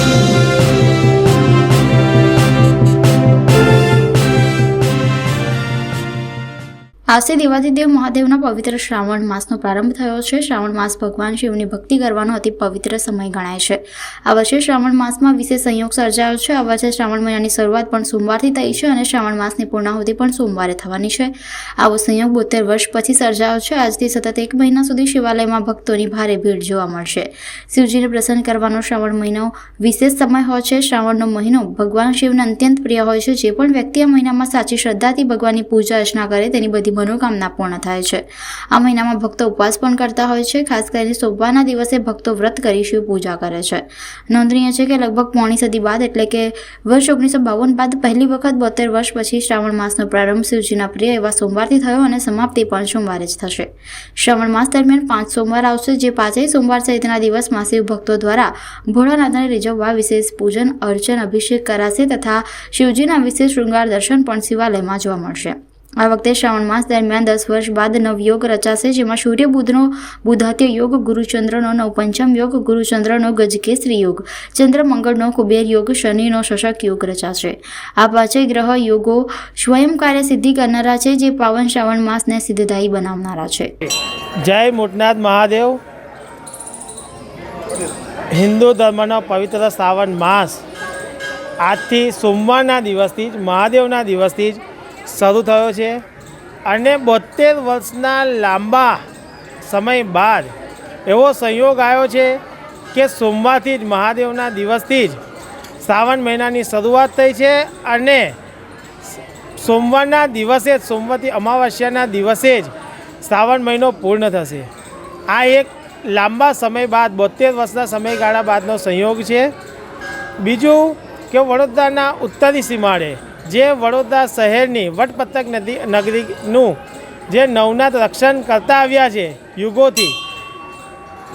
Thank you. આજથી દેવાધિદેવ મહાદેવના પવિત્ર શ્રાવણ માસનો પ્રારંભ થયો છે. શ્રાવણ માસ ભગવાન શિવની ભક્તિ કરવાનો અતિ પવિત્ર સમય ગણાય છે. આ વર્ષે શ્રાવણ માસમાં વિશેષ સંયોગ સર્જાયો છે. આ વર્ષે શ્રાવણ મહિનાની શરૂઆત પણ સોમવારથી થઈ છે અને શ્રાવણ માસની પૂર્ણાહુતિ પણ સોમવારે થવાની છે. આવો સંયોગ બોતેર વર્ષ પછી સર્જાયો છે. આજથી સતત એક મહિના સુધી શિવાલયમાં ભક્તોની ભારે ભીડ જોવા મળશે. શિવજીને પ્રસન્ન કરવાનો શ્રાવણ મહિનો વિશેષ સમય હોય છે. શ્રાવણનો મહિનો ભગવાન શિવને અત્યંત પ્રિય હોય છે. જે પણ વ્યક્તિ આ મહિનામાં સાચી શ્રદ્ધાથી ભગવાનની પૂજા અર્ચના કરે તેની બધી મનોકામના પૂર્ણ થાય છે. આ મહિનામાં ભક્તો ઉપવાસ પણ કરતા હોય છે. ખાસ કરીને સોમવારના દિવસે ભક્તો વ્રત કરી શિવ પૂજા કરે છે. નોંધનીય છે કે લગભગ પોણી સદી બાદ એટલે કે વર્ષ ઓગણીસો બાવન બાદ પહેલી વખત બોતેર વર્ષ પછી શ્રાવણ માસનો પ્રારંભ શિવજીના પ્રિય એવા સોમવારથી થયો અને સમાપ્તિ પણ સોમવારે જ થશે. શ્રાવણ માસ દરમિયાન પાંચ સોમવાર આવશે, જે પાંચેય સોમવાર સહિતના દિવસમાં શિવ ભક્તો દ્વારા ભોળાનાથને રીઝવવા વિશેષ પૂજન, અર્ચન, અભિષેક કરાશે તથા શિવજીના વિશેષ શૃંગાર દર્શન પણ શિવાલયમાં જોવા મળશે. આ વખતે શ્રાવણ માસ દરમિયાન દસ વર્ષ બાદ નવયોગ રચાશે, જેમાં સૂર્ય બુધનો, બુધાત્ય યોગ ગુરુચંદ્રનો નવપંચમ યોગ ગુરુચંદ્રનો ગજકેસરી યોગ, ચંદ્ર મંગળનો, કુબેર યોગ, શનિનો, શશક યોગ રચાશે. આ પાંચેય ગ્રહ યોગો સ્વયં કાર્ય સિદ્ધિ કરનારા છે, જે પાવન શ્રાવણ માસને સિદ્ધદાયી બનાવનારા છે. જય મોટનાથ મહાદેવ. હિન્દુ ધર્મનો પવિત્ર શ્રાવણ માસ. આજથી સોમવારના દિવસથી જ, મહાદેવના દિવસથી જ શરૂ થયો છે અને બોતેર વર્ષના લાંબા સમય બાદ એવો સંયોગ આવ્યો છે કે સોમવારથી જ મહાદેવના દિવસથી જ શ્રાવણ મહિનાની શરૂઆત થઈ છે અને સોમવારના દિવસે જ સોમવારથી અમાવસ્યાના દિવસે જ શ્રાવણ મહિનો પૂર્ણ થશે. આ એક લાંબા સમય બાદ બોતેર વર્ષના સમયગાળા બાદનો સંયોગ છે. બીજું કે વડોદરાના ઉત્તરી સીમાડે જે વડોદરા શહેરની વટપત્તક નદી નગરીનું જે નવનાથ રક્ષણ કરતા આવ્યા છે યુગોથી,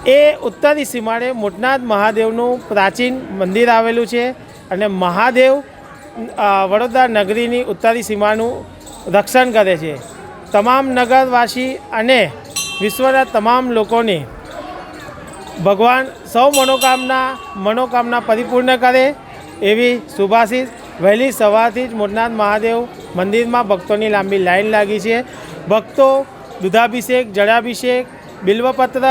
એ ઉત્તરી સીમાડે મોટનાથ મહાદેવનું પ્રાચીન મંદિર આવેલું છે અને મહાદેવ વડોદરા નગરીની ઉત્તરી સીમાનું રક્ષણ કરે છે. તમામ નગરવાસી અને વિશ્વના તમામ લોકોની ભગવાન સૌ મનોકામના મનોકામના પરિપૂર્ણ કરે એવી શુભાશીષ વહેલી સવારથી જ મોટનાથ મહાદેવ મંદિરમાં ભક્તોની લાંબી લાઈન લાગી છે. ભક્તો દુધાભિષેક, જળાભિષેક, બિલ્વપત્ર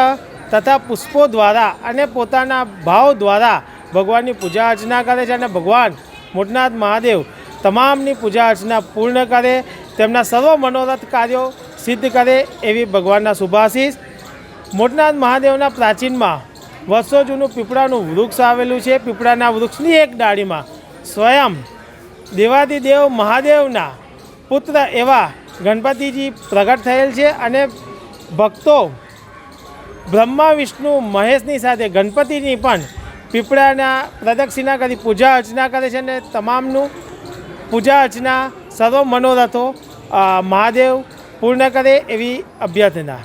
તથા પુષ્પો દ્વારા અને પોતાના ભાવ દ્વારા ભગવાનની પૂજા અર્ચના કરે છે અને ભગવાન મોટનાથ મહાદેવ તમામની પૂજા અર્ચના પૂર્ણ કરે, તેમના સર્વ મનોરથ કાર્યો સિદ્ધ કરે એવી ભગવાનના શુભાશીષ. મોટનાથ મહાદેવના પ્રાચીનમાં વર્ષો જૂનું પીપળાનું વૃક્ષ આવેલું છે. પીપળાના વૃક્ષની એક ડાળીમાં સ્વયં દેવાદિદેવ મહાદેવના પુત્ર એવા ગણપતિજી પ્રગટ થયેલ છે અને ભક્તો બ્રહ્મા, વિષ્ણુ, મહેશની સાથે ગણપતિની પણ પીપળાના પ્રદક્ષિણા કરી પૂજા અર્ચના કરે છે અને તમામનું પૂજા અર્ચના સર્વ મનોરથો મહાદેવ પૂર્ણ કરે એવી અભ્યર્થના.